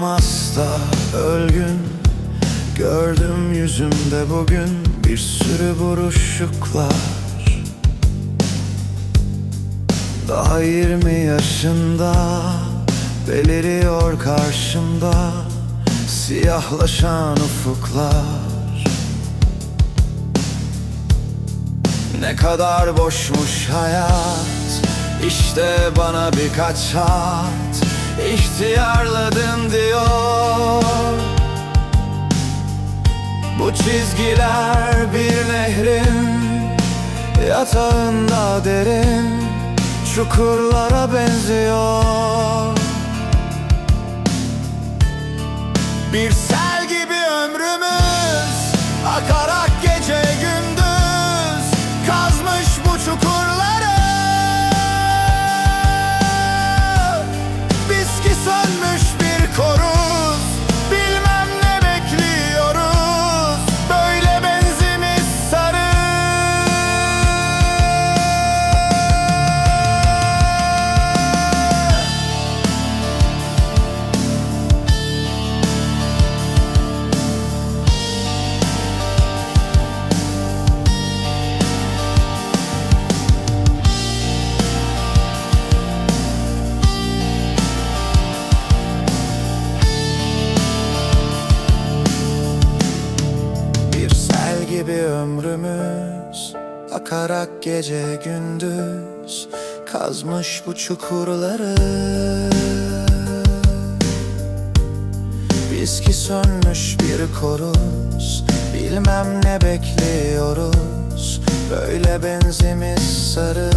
hasta ölgün. Gördüm yüzümde bugün bir sürü buruşuklar. Daha 20 yaşında beliriyor karşımda Siyahlaşan ufuklar. Ne kadar boşmuş hayat İşte bana birkaç hat İhtiyarladın diyor. Bu çizgiler bir nehrin Yatağında derin Çukurlara benziyor. Bir sel gibi ömrümüz Akarak gece gündüz Kazmış bu çukurları. Biz ki sönmüş bir koruz Bilmem ne bekliyoruz Böyle benzimiz sarı